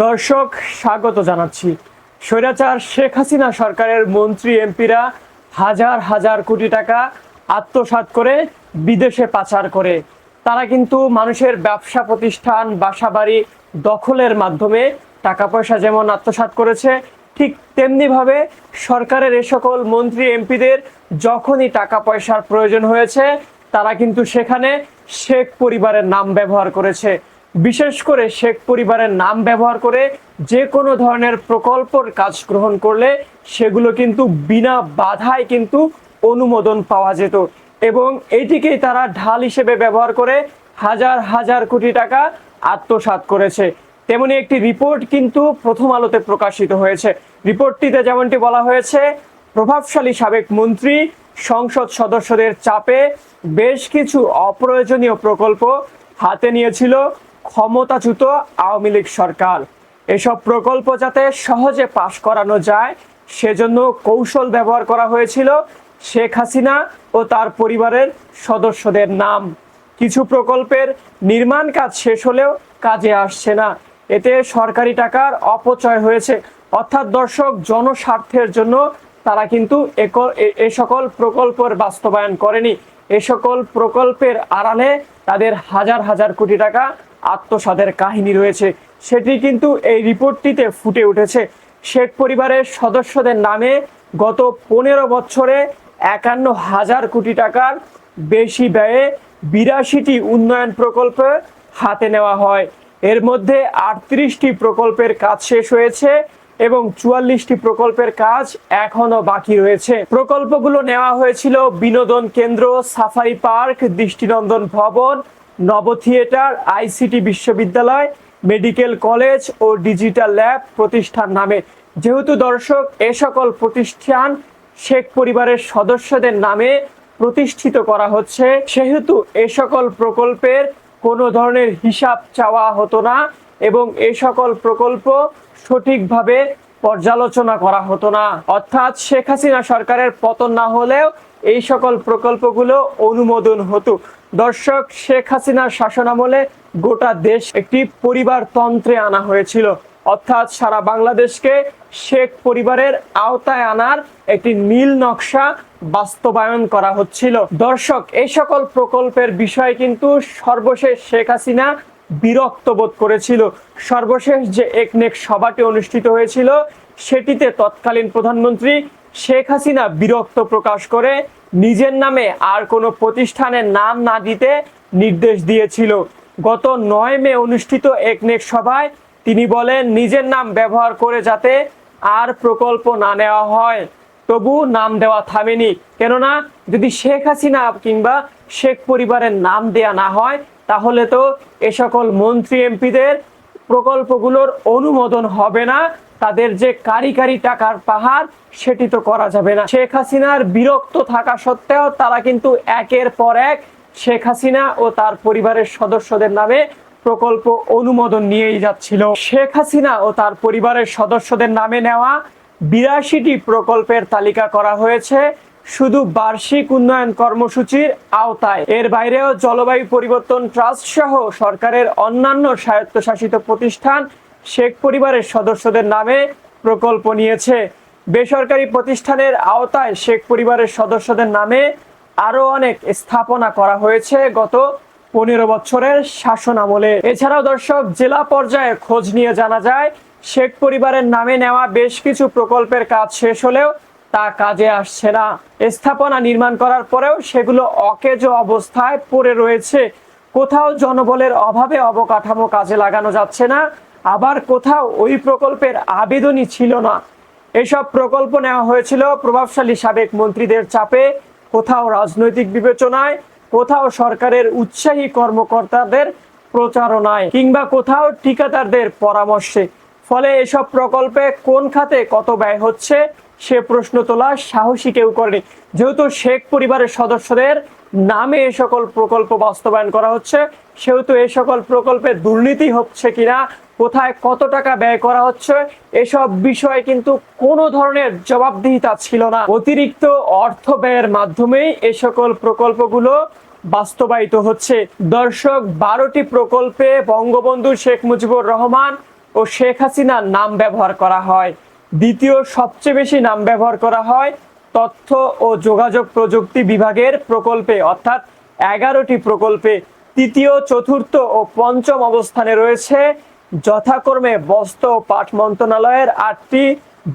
দর্শক, স্বাগত জানাচ্ছি। স্বৈরাচার শেখ হাসিনা সরকারের মন্ত্রী, এমপিরা হাজার হাজার কোটি টাকা আত্মসাৎ করে বিদেশে পাচার করে। তারা কিন্তু মানুষের ব্যবসা প্রতিষ্ঠান, বাসাবাড়ি দখলের মাধ্যমে টাকা পয়সা যেমন আত্মসাৎ করেছে, ঠিক তেমনিভাবে সরকারের এ সকল মন্ত্রী, এমপিদের যখনই টাকা পয়সার প্রয়োজন হয়েছে, তারা কিন্তু সেখানে শেখ পরিবারের নাম ব্যবহার করেছে। বিশেষ করে শেখ পরিবারের নাম ব্যবহার করে যে কোনো ধরনের প্রকল্পর কাজ গ্রহণ করলে সেগুলো কিন্তু বিনা বাধায় কিন্তু অনুমোদন পাওয়া যেত। এবং এটিকেই তারা ঢাল হিসেবে ব্যবহার করে হাজার হাজার কোটি টাকা আত্মসাৎ করেছে। তেমনি একটি রিপোর্ট কিন্তু প্রথম আলোতে প্রকাশিত হয়েছে। রিপোর্টটিতে যেমনটি বলা হয়েছে, প্রভাবশালী সাবেক মন্ত্রী, সংসদ সদস্যদের চাপে বেশ কিছু অপ্রয়োজনীয় প্রকল্প হাতে নিয়েছিল। ক্ষমতাচ্যুত আওয়ামী লীগ সরকার। এসব প্রকল্প যাতে সহজে পাশ করানো যায়, সেজন্য কৌশল ব্যবহার করা হয়েছিল শেখ হাসিনা ও তার পরিবারের সদস্যদের নাম। কিছু প্রকল্পের নির্মাণ কাজ শেষ হলেও কাজে আসছে না। এতে সরকারি টাকার অপচয় হয়েছে। অর্থাৎ দর্শক, জনস্বার্থের জন্য তারা কিন্তু এ সকল প্রকল্পের বাস্তবায়ন করেনি। এ সকল প্রকল্পের আড়ালে তাদের হাজার হাজার কোটি টাকা আত্মসাদের কাহিনী রয়েছে। সেটি কিন্তু এই রিপোর্টটিতে ফুটে উঠেছে। শেখ পরিবারের সদস্যদের নামে গত পনেরো বছরে একান্ন হাজার কোটি টাকার বেশি ব্যয়ে বিরাশিটি উন্নয়ন প্রকল্প হাতে নেওয়া হয়। এর মধ্যে আটত্রিশটি প্রকল্পের কাজ শেষ হয়েছে এবং চুয়াল্লিশটি প্রকল্পের কাজ এখনও বাকি রয়েছে। প্রকল্পগুলো নেওয়া হয়েছিল বিনোদন কেন্দ্র সাফারি পার্ক, দৃষ্টিনন্দন ভবন নব থিয়েটার আইসিটি বিশ্ববিদ্যালয়, মেডিকেল কলেজ ও ডিজিটাল ল্যাব প্রতিষ্ঠান নামে। যেহেতু দর্শক, এ সকল প্রতিষ্ঠান শেখ পরিবারের সদস্যদের নামে প্রতিষ্ঠিত করা হচ্ছে, সেহেতু এ সকল প্রকল্পের কোনো ধরনের হিসাব চাওয়া হতো না এবং এ সকল প্রকল্প সঠিকভাবে পর্যালোচনা করা হতো না। অর্থাৎ শেখ হাসিনা সরকারের পতন না হলেও এই সকল প্রকল্পগুলো অনুমোদন হতো। দর্শক, শেখ হাসিনার শাসনামলে গোটা দেশ একটি পরিবারতন্ত্রে আনা হয়েছিল। অর্থাৎ সারা বাংলাদেশকে শেখ পরিবারের আওতায় আনার একটি নীল নকশা বাস্তবায়ন করা হচ্ছিল। দর্শক এই সকল প্রকল্পের বিষয়ে কিন্তু সর্বশেষ শেখ হাসিনা বিরক্ত বোধ করেছিল। সর্বশেষ যে একনেক সভাটি অনুষ্ঠিত হয়েছিল, সেটিতে তৎকালীন প্রধানমন্ত্রী শেখ হাসিনা বিরক্ত প্রকাশ করে নিজের নামে আর কোনো প্রতিষ্ঠানের নাম না দিতে নির্দেশ দিয়েছিল। গত নয় মে অনুষ্ঠিত একনেক সভায় তিনি বলেন, নিজের নাম ব্যবহার করে যাতে আর প্রকল্প না নেওয়া হয়, তবু নাম দেওয়া থামেনি। কেননা, যদি শেখ হাসিনা কিংবা শেখ পরিবারের নাম দেয়া না হয়, তাহলে তো এ সকল মন্ত্রী এমপিদের প্রকল্পগুলোর অনুমোদন হবে না। তাদের যে কারি কারি টাকার পাহাড়, সেটি তো করা যাবে না। শেখ হাসিনার বিরক্ত থাকা সত্ত্বেও তারা কিন্তু একের পর এক শেখ হাসিনা ও তার পরিবারের সদস্যদের নামে প্রকল্প অনুমোদন নিয়েই যাচ্ছিল। শেখ হাসিনা ও তার পরিবারের সদস্যদের নামে নেওয়া বিরাশিটি প্রকল্পের তালিকা করা হয়েছে, শুধু বার্ষিক উন্নয়ন কর্মসূচির আওতায়। এর বাইরেও জলবায়ু পরিবর্তন ট্রাস্ট সহ সরকারের অন্যান্য স্বায়ত্তশাসিত প্রতিষ্ঠান শেখ পরিবারের সদস্যদের নামে প্রকল্প নিয়েছে। বেসরকারি প্রতিষ্ঠানের আওতায় শেখ পরিবারের সদস্যদের নামে আরও অনেক স্থাপনা করা হয়েছে গত পনেরো বছরের শাসন আমলে। এছাড়াও দর্শক, জেলা পর্যায়ে খোঁজ নিয়ে জানা যায়, শেখ পরিবারের নামে নেওয়া বেশ কিছু প্রকল্পের কাজ শেষ হলেও তা কাজে আসছে না। স্থাপনা নির্মাণ করার পরেও সেগুলো অকেজো অবস্থায় পড়ে রয়েছে। কোথাও জনবলের অভাবে অবকাঠামো কাজে লাগানো যাচ্ছে না। আবার কোথাও ওই প্রকল্পের আবেদনই ছিল না। এসব প্রকল্প নেওয়া হয়েছিল প্রভাবশালী সাবেক মন্ত্রীদের চাপে। কোথাও রাজনৈতিক বিবেচনায়, কোথাও সরকারের উৎসাহী কর্মকর্তাদের প্রচারণায় কিংবা কোথাও ঠিকাদারদের পরামর্শে। ফলে এসব প্রকল্পে কোন খাতে কত ব্যয় হচ্ছে, সে প্রশ্ন তোলা সাহসী কেউ করেনি। যেহেতু শেখ পরিবারের সদস্যদের নামে এ সকল প্রকল্প বাস্তবায়ন করা হচ্ছে। সেহেতু এই সকল প্রকল্পে দুর্নীতি হচ্ছে কিনা, কোথায় কত টাকা ব্যয় করা হচ্ছে, এসব বিষয়ে কিন্তু কোনো ধরনের জবাবদিহিতা ছিল না। অতিরিক্ত অর্থ ব্যয়ের মাধ্যমেই এ সকল প্রকল্পগুলো বাস্তবায়িত হচ্ছে। দর্শক, বারোটি প্রকল্পে বঙ্গবন্ধু শেখ মুজিবুর রহমান ও শেখ হাসিনার নাম ব্যবহার করা হয়। দ্বিতীয় সবচেয়ে বেশি নাম ব্যবহার করা হয় তথ্য ও যোগাযোগ প্রযুক্তি বিভাগের প্রকল্পে, অর্থাৎ এগারোটি প্রকল্পে তৃতীয়, চতুর্থ ও পঞ্চম অবস্থানে রয়েছে। যথাক্রমে বস্ত্র পাট মন্ত্রণালয়ের আটটি,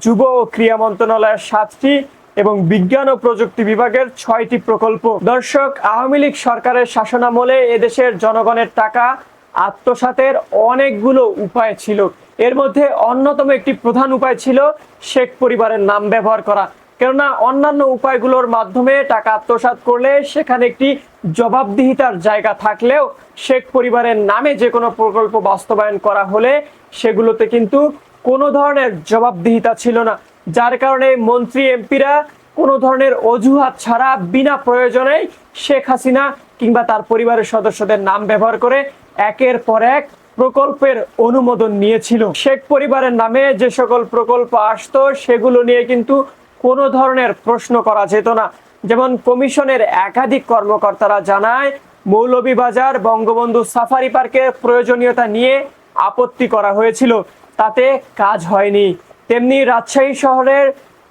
যুব ও ক্রীড়া মন্ত্রণালয়ের সাতটি এবং বিজ্ঞান ও প্রযুক্তি বিভাগের ছয়টি প্রকল্প। দর্শক, আওয়ামী লীগ সরকারের শাসনামলে এদেশের জনগণের টাকা, আত্মসাতের অনেকগুলো উপায় ছিল। এর মধ্যে অন্যতম একটি প্রধান উপায় ছিল শেখ পরিবারের নাম ব্যবহার করা। কেননা অন্যান্য উপায়গুলোর মাধ্যমে টাকা আত্মসাৎ করলে সেখানে একটি জবাবদিহিতার জায়গা থাকলেও শেখ পরিবারের নামে যে কোনো প্রকল্প বাস্তবায়ন করা হলে সেগুলোতে কিন্তু কোনো ধরনের জবাবদিহিতা ছিল না। যার কারণে মন্ত্রী, এমপিরা কোনো ধরনের অজুহাত ছাড়া বিনা প্রয়োজনেই শেখ হাসিনা কিংবা তার পরিবারের সদস্যদের নাম ব্যবহার করে একের পর এক প্রকল্পের অনুমোদন নিয়েছিল। শেখ পরিবারের নামে যে সকল প্রকল্প আসতো, সেগুলো নিয়ে কিন্তু কোনো ধরনের প্রশ্ন করা যেত না। যেমন কমিশনের একাধিক কর্মকর্তারা জানায়, মৌলভীবাজার বঙ্গবন্ধু সাফারি পার্কের প্রয়োজনীয়তা নিয়ে আপত্তি করা হয়েছিল। তাতে কাজ হয়নি। তেমনি রাজশাহী শহরের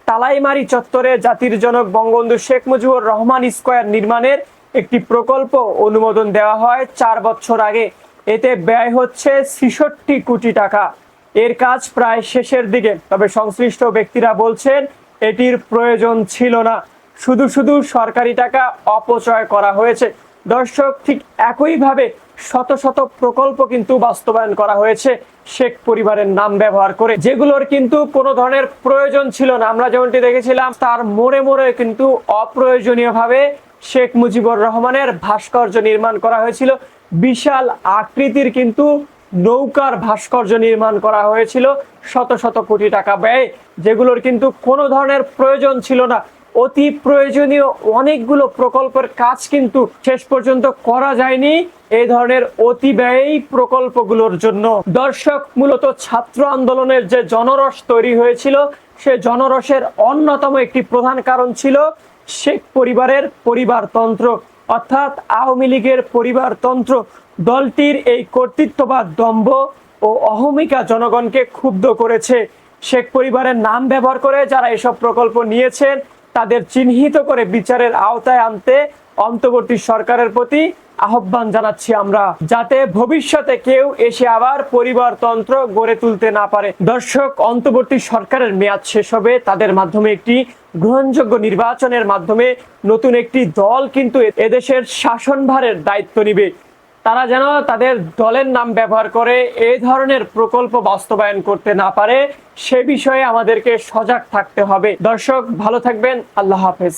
তালাইমারি চত্বরে জাতির জনক বঙ্গবন্ধু শেখ মুজিবুর রহমান স্কোয়ার নির্মাণের একটি প্রকল্প অনুমোদন দেওয়া হয় চার বছর আগে। এতে ব্যয় হচ্ছে ছেষট্টি কোটি টাকা। এর কাজ প্রায় শেষের দিকে। তবে সংশ্লিষ্ট ব্যক্তিরা বলছেন এটির প্রয়োজন ছিল না। শুধু শুধু সরকারি টাকা অপচয় করা হয়েছে। দর্শক, ঠিক একইভাবে শত শত প্রকল্প কিন্তু বাস্তবায়ন করা হয়েছে শেখ পরিবারের নাম ব্যবহার করে। যেগুলোর কিন্তু কোনো ধরনের প্রয়োজন ছিল না। আমরা যেমনটি দেখেছিলাম, তার মোড়ে মোড়ে কিন্তু অপ্রয়োজনীয়ভাবে শেখ মুজিবুর রহমানের ভাস্কর্য নির্মাণ করা হয়েছিল। বিশাল আকৃতির কিন্তু নৌকার ভাস্কর্য নির্মাণ করা হয়েছিল। শত শত কোটি টাকা ব্যয়, যেগুলোর কিন্তু কোনো ধরনের প্রয়োজন ছিল না। অতি প্রয়োজনীয় অনেকগুলো প্রকল্পের কাজ কিন্তু শেষ পর্যন্ত করা যায়নি এই ধরনের অতি ব্যয়ী প্রকল্পগুলোর জন্য। দর্শক, মূলত ছাত্র আন্দোলনের যে জনরস তৈরি হয়েছিল, সে জনরসের অন্যতম একটি প্রধান কারণ ছিল শেখ পরিবারের পরিবারতন্ত্র। অর্থাৎ আওয়ামী লীগের পরিবারতন্ত্র দলটির এই কর্তৃত্ববাদ দম্ভ ও অহমিকা জনগণকে ক্ষুব্ধ করেছে। শেখ পরিবারের নাম ব্যবহার করে যারা এসব প্রকল্প নিয়েছেন, তাদের চিহ্নিত করে বিচারের আওতায় আনতে অন্তর্বর্তী সরকারের প্রতি আহ্বান জানাচ্ছি আমরা, যাতে ভবিষ্যতে কেউ এসে আবার পরিবারতন্ত্র গড়ে তুলতে না পারে। দর্শক, অন্তর্বর্তী সরকারের মেয়াদ শেষ হবে। তাদের মাধ্যমে একটি গ্রহণযোগ্য নির্বাচনের মাধ্যমে নতুন একটি দল কিন্তু এদেশের শাসনভারের দায়িত্ব নিবে। তারা যেন তাদের দলের নাম ব্যবহার করে এই ধরনের প্রকল্প বাস্তবায়ন করতে না পারে, সে বিষয়ে আমাদেরকে সজাগ থাকতে হবে। দর্শক, ভালো থাকবেন। আল্লাহ হাফেজ।